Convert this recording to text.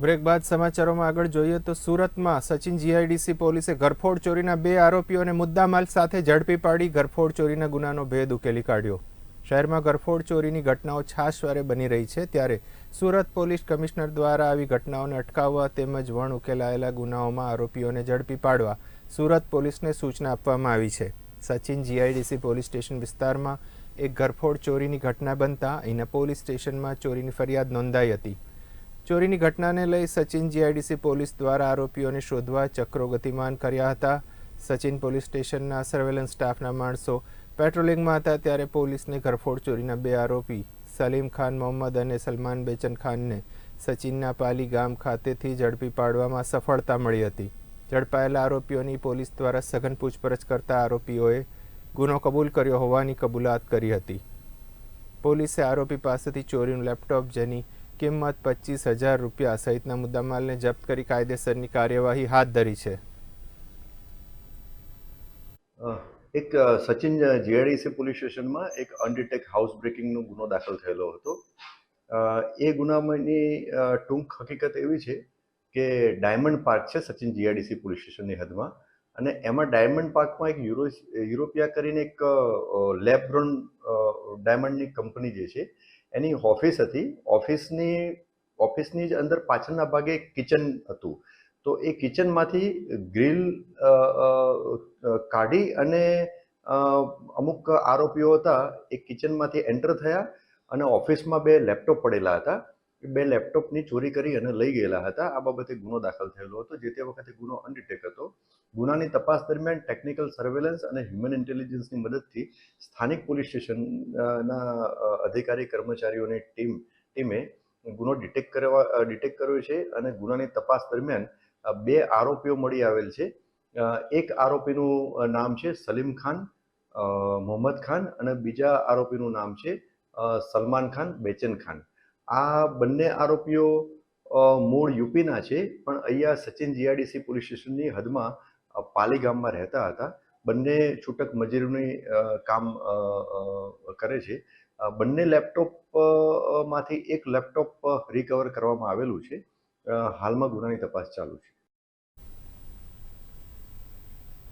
Break બાદ સમાચારોમાં આગળ જોઈએ તો સુરતમાં સચિન જીઆઈડીસી પોલીસે ઘરફોડ ચોરીના બે આરોપીઓને મુદ્દામાલ સાથે ઝડપી પાડી ઘરફોડ ચોરીના ગુનાનો ભેદ ઉકેલી કાઢ્યો. શહેરમાં ઘરફોડ ચોરીની ઘટનાઓ છાશવારે બની રહી છે ત્યારે સુરત પોલીસ કમિશનર દ્વારા આવી ઘટનાઓને અટકાવવા તેમજ વણ ઉકેલાયેલા ગુનાઓમાં આરોપીઓને ઝડપી પાડવા સુરત પોલીસને સૂચના આપવામાં આવી છે. સચિન જીઆઈડીસી પોલીસ સ્ટેશન વિસ્તારમાં એક ઘરફોડ ચોરીની ઘટના બનતા અહીંના પોલીસ સ્ટેશનમાં ચોરીની ફરિયાદ નોંધાઈ હતી. ચોરીની ઘટનાને લઈ સચિન જીઆઈડીસી પોલીસ દ્વારા આરોપીઓને શોધવા ચક્રો ગતિમાન કર્યા હતા. સચિન પોલીસ સ્ટેશનના સર્વેલન્સ સ્ટાફના માણસો પેટ્રોલિંગમાં હતા ત્યારે પોલીસને ઘરફોડ ચોરીના બે આરોપી, સલીમ ખાન મોહમ્મદ અને સલમાન બેચન ખાનને સચિનના પાલી ગામ ખાતેથી ઝડપી પાડવામાં સફળતા મળી હતી. ઝડપાયેલા આરોપીઓની પોલીસ દ્વારા સઘન પૂછપરછ કરતા આરોપીઓએ ગુનો કબૂલ કર્યો હોવાની કબૂલાત કરી હતી. પોલીસે આરોપી પાસેથી ચોરીનું લેપટોપ, જેની કિંમત પચીસ હજાર રૂપિયા સહિતના મુદ્દામાલને જપ્ત કરી કાયદેસરની કાર્યવાહી હાથ ધરી છે. એક સચિન જીઆઈડીસી પોલીસ સ્ટેશનમાં એક અનડિટેક હાઉસ બ્રેકિંગનો ગુનો દાખલ થયેલો હતો. એ ગુનામાંની ટૂંક હકીકત એવી છે કે ડાયમંડ પાર્ક છે સચિન જીઆઈડીસી પોલીસ સ્ટેશનની હદમાં અને એમાં ડાયમંડ પાર્કમાં એક યુરો યુરોપિયા કરીને એક લેબ્રોન ડાયમંડની કંપની જે છે એની ઓફિસ હતી. ઓફિસની ઓફિસની જ અંદર પાછળના ભાગે કિચન હતું. તો એ કિચનમાંથી ગ્રીલ કાઢી અને અમુક આરોપીઓ હતા એ કિચનમાંથી એન્ટર થયા અને ઓફિસમાં બે લેપટોપ પડેલા હતા. એ બે લેપટોપની ચોરી કરી અને લઈ ગયેલા હતા. આ બાબતે ગુનો દાખલ થયેલો હતો, જે તે વખતે ગુનો અનડિટેક હતો. ગુનાની તપાસ દરમિયાન ટેકનિકલ સર્વેલન્સ અને હ્યુમન ઇન્ટેલિજન્સની મદદથી સ્થાનિક પોલીસ સ્ટેશનના અધિકારી, કર્મચારીઓની ટીમ ટીમે ગુનો ડિટેક્ટ કરવા ડિટેક્ટ કર્યો છે અને ગુનાની તપાસ દરમિયાન બે આરોપીઓ મળી આવેલ છે. એક આરોપીનું નામ છે સલીમ ખાન મોહમ્મદ ખાન અને બીજા આરોપીનું નામ છે સલમાન ખાન, બેચન ખાન. આ બંને આરોપીઓ મૂળ યુપીના છે, પણ અહીંયા સચિન જીઆરડીસી પોલીસ સ્ટેશનની હદમાં પાલી ગામમાં રહેતા હતા. બંને છૂટક મજૂરીની કામ કરે છે. બંને લેપટોપમાંથી એક લેપટોપ રિકવર કરવામાં આવેલું છે. હાલમાં ગુનાની તપાસ ચાલુ છે.